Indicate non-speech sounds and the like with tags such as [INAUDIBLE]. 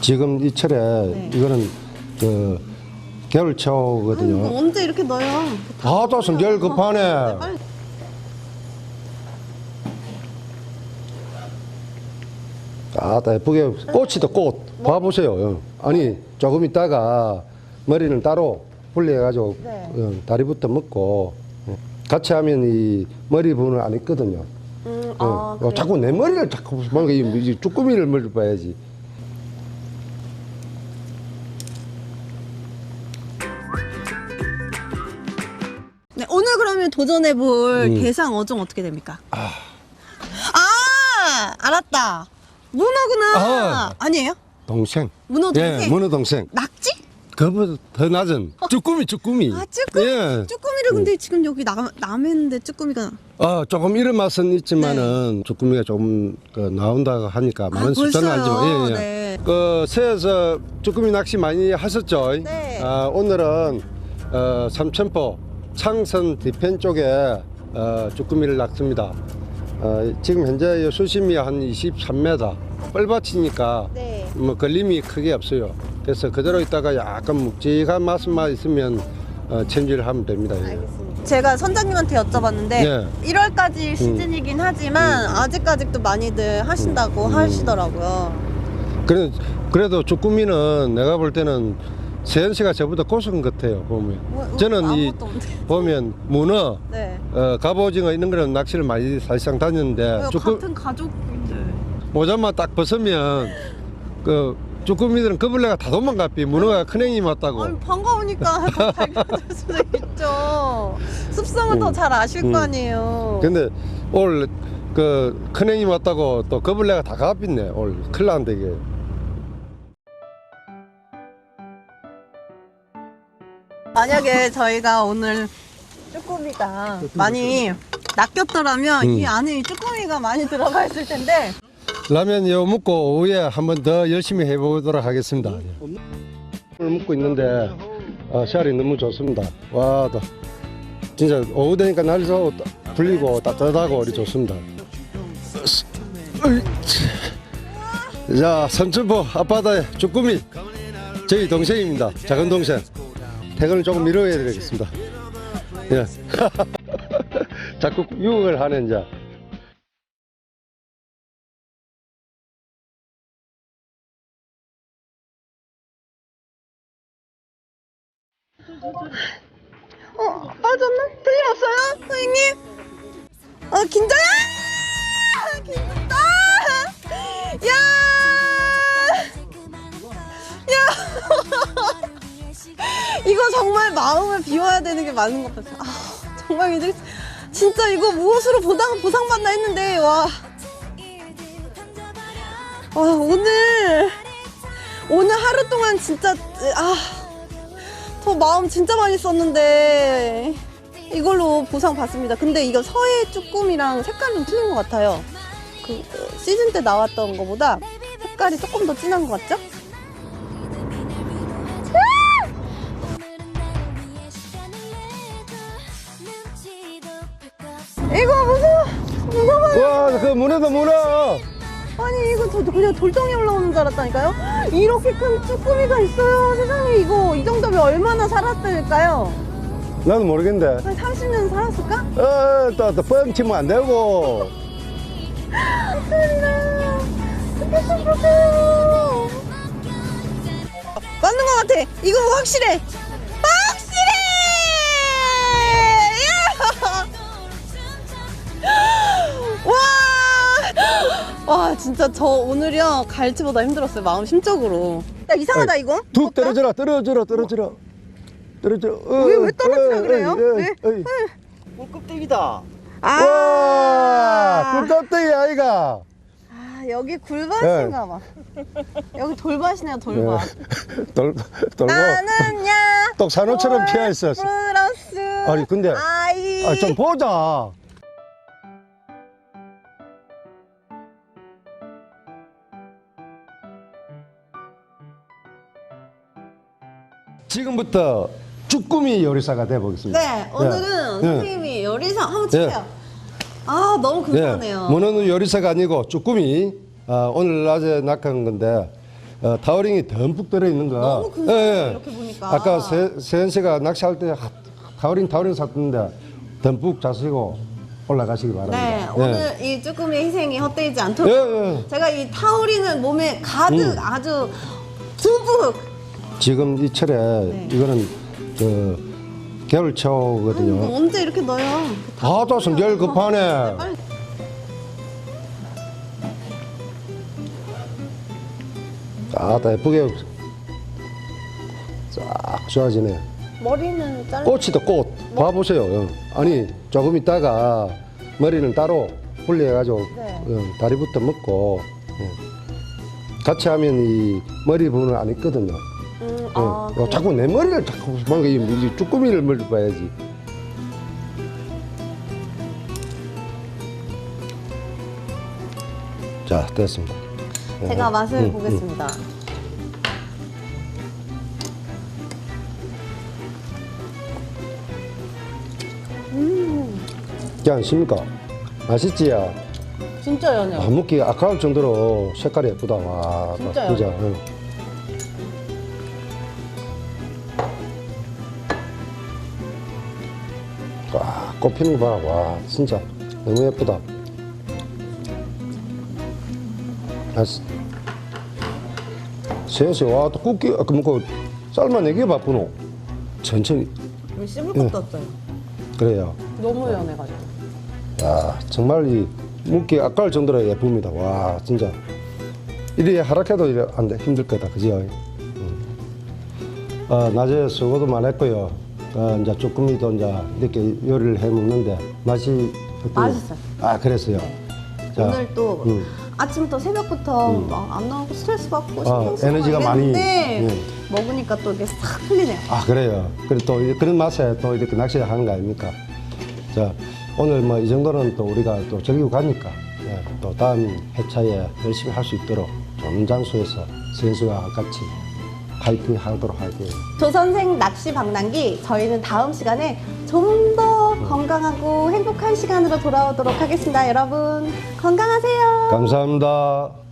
지금 이 철에 네. 이거는 그 겨울 이거 초거든요. 언제 이렇게 넣어요? 아, 또 성질 급하네. 빨리. 아, 다 예쁘게 꽃이다 꽃. 봐보세요. 아니 조금 있다가 머리는 따로 분리해가지고 네. 어, 다리부터 먹고 어, 같이 하면 이 머리 부분을 안 있거든요. 음, 어, 아, 어, 그래요? 자꾸 내 머리를 자꾸 뭔가 이, 이 쭈꾸미를 머리 봐야지. 도전해 볼 음. 대상 어종 어떻게 됩니까? 아, 알았다. 문어구나. 아. 니에요 동생. 문어 동생? 예, 문어 동생. 낙지? 그보다 더 낮은 쭈꾸미 쭈꾸미. 아, 쭈꾸미? 예. 쭈꾸미를 근데 지금 여기 나, 남했는데 쭈꾸미가 어, 조금 이런 맛은 있지만은 쭈꾸미가 조금 그 나온다고 하니까 많은 네. 아, 숫자는 벌써요? 아니지만 예, 예. 네. 그 새에서 쭈꾸미 낚시 많이 하셨죠? 네. 아, 오늘은 어, 삼천포 창선 뒤편 쪽에 어, 쭈꾸미를 낚습니다. 어, 지금 현재 이 수심이 한 23m. 뻘밭이니까 네. 뭐 걸림이 크게 없어요. 그래서 그대로 있다가 약간 묵직한 맛만 있으면 어, 챔질을 하면 됩니다. 예. 알겠습니다. 제가 선장님한테 여쭤봤는데 네. 1월까지 시즌이긴 하지만 아직까지도 많이들 하신다고 음. 하시더라고요. 그래, 그래도 쭈꾸미는 내가 볼 때는 세현 씨가 저보다 고수인 것 같아요 보면 뭐, 저는 이 아무것도 없는데. [LAUGHS] 보면 문어 네. 어, 갑오징어 이런 거는 낚시를 많이 사실상 다녔는데 왜 쭈꾸 같은 가족인데. 모자만 딱 벗으면 그 쭈꾸미들은 거블레가 다 도망갔비 문어가 큰행이 맞다고 아니 반가우니까 [LAUGHS] 더 발견될 수도 있죠. 습성을 더 음. 잘 아실 음. 거 아니에요. 근데 올 그 큰행이 맞다고 또 거블레가 다 가봤네 올 큰일 난데 이게 만약에 저희가 오늘 쭈꾸미가 많이 낚였더라면 음. 이 안에 쭈꾸미가 많이 들어가 있을 텐데 라면 요 먹고 오후에 한번 더 열심히 해보도록 하겠습니다. 오늘 먹고 있는데 어, 시알이 너무 좋습니다. 와, 또 진짜 오후 되니까 날도 따- 불리고 따뜻하고 우리 좋습니다. 자, 선천포 앞바다의 쭈꾸미 저희 동생입니다. 작은 동생. 퇴근을 조금 미뤄야 되겠습니다. 예. [LAUGHS] 자꾸 유혹을 하는 자. 어 빠졌나? 틀림없어요 선생님? 어 긴장해! 이거 정말 마음을 비워야 되는 게 맞는 것 같아요. 아, 정말 이들 진짜 이거 무엇으로 보상 보상받나 했는데 와. 와 오늘 오늘 하루 동안 진짜 아. 저 마음 진짜 많이 썼는데 이걸로 보상 받습니다. 근데 이거 서해 쭈꾸미랑 색깔이 좀 틀린 것 같아요. 그 어, 시즌 때 나왔던 것보다 색깔이 조금 더 진한 것 같죠? 문어다 문어. 아니 이거 저 그냥 돌덩이 올라오는 줄 알았다니까요? 이렇게 큰 쭈꾸미가 있어요. 세상에 이거 이 정도면 얼마나 살았을까요? 나도 모르겠는데. 한 30년 살았을까? 어, 또, 또, 뻥 치면 안 되고. 소리나 스케치 보세요 맞는 것 같아 이거 확실해 확실해 와! 와 진짜 저 오늘이요 갈치보다 힘들었어요 마음 심적으로 야 이상하다 이거 툭 무겁다? 떨어져라, 떨어져라, 떨어져라. 떨어져. 어, 왜, 왜 떨어지라 어, 그래요? 어, 어, 왜? 어. 꿀껍데기다. 와, 아, 꿀껍데기 아이가. 아 여기 굴밭인가 봐 여기 돌밭이네요 돌밭 돌, 돌고. 나는야 똑 산호처럼 피어 있어. 플러스 아니, 근데, 아이 아, 좀 보자. 지금부터 쭈꾸미 요리사가 되어보겠습니다. 네 오늘은 네. 선생님이 요리사 한번 네. 치세요 아 너무 예, 궁금하네요 문어는 요리사가 아니고 쭈꾸미 아, 오늘 낮에 낚은 건데 어, 타워링이 듬뿍 들어있는 거. 너무 근사해요, 이렇게 보니까. 아까 세, 세연 씨가 낚시할 때 하- 타워링 타워링 샀는데 듬뿍 자시고 올라가시기 바랍니다. 네, 예. 오늘 이 쭈꾸미의 희생이 헛되지 않도록 예, 예. 제가 이 타오리는 몸에 가득 음. 아주 듬뿍 지금 이 철에 네. 이거는 저 겨울 아니, 초거든요. 이거 언제 이렇게 넣어요? 아 또 성질 급하네. 빨리. 아 다 예쁘게 쫙 좋아지네. 머리는 잘라. 꽃이다 꽃. 봐보세요. 어. 아니 조금 있다가 머리는 따로 분리해가지고 네. 어, 다리부터 먹고 어. 같이 하면 이 머리 부분은 안 있거든요. 음, 어. 아, 어? 자꾸 내 머리를 자꾸 뭔가 이, 이 쭈꾸미를 머리 봐야지. 자 됐습니다. 제가 맛을 음, 보겠습니다. 괜찮습니까? 맛있지요? 진짜 연해요. 아, 먹기 아까울 정도로 색깔이 예쁘다. 와, 진짜요? 진짜. 응. 와, 꽃 피는 거 봐라. 와, 진짜 너무 예쁘다. 아시. 세세 와, 또 굽기, 아, 그럼 그 삶아내기 바쁘노. 천천히. 우리 씹을 예. 것도 없어요. 그래요. 너무 연해가지고. 야, 정말 이 묵기 아까울 정도로 예쁩니다. 와, 진짜. 이리 하락해도 이래 안 돼. 힘들 거다. 그죠? 음. 어, 낮에 수고도 많았고요. 어, 이제 쭈꾸미도 이제 이렇게 요리를 해 먹는데 맛이 어때요? 맛있어요. 아, 그랬어요. 자, 오늘 또 음. 아침부터 새벽부터 막안 나오고 스트레스 받고 아, 신경 쓰고 에너지가 많이, 이랬는데 예. 먹으니까 또 이게 싹 풀리네요. 아, 그래요. 그래 또 이- 그런 맛에 또 이렇게 낚시를 하는 거 아닙니까? 자, 오늘 뭐 이 정도는 또 우리가 또 즐기고 가니까 예, 또 다음 회차에 열심히 할 수 있도록 좋은 장소에서 선수와 같이 파이팅 하도록 할게요. 조선생 낚시 방랑기 저희는 다음 시간에 좀 더 건강하고 행복한 시간으로 돌아오도록 하겠습니다. 여러분 건강하세요. 감사합니다.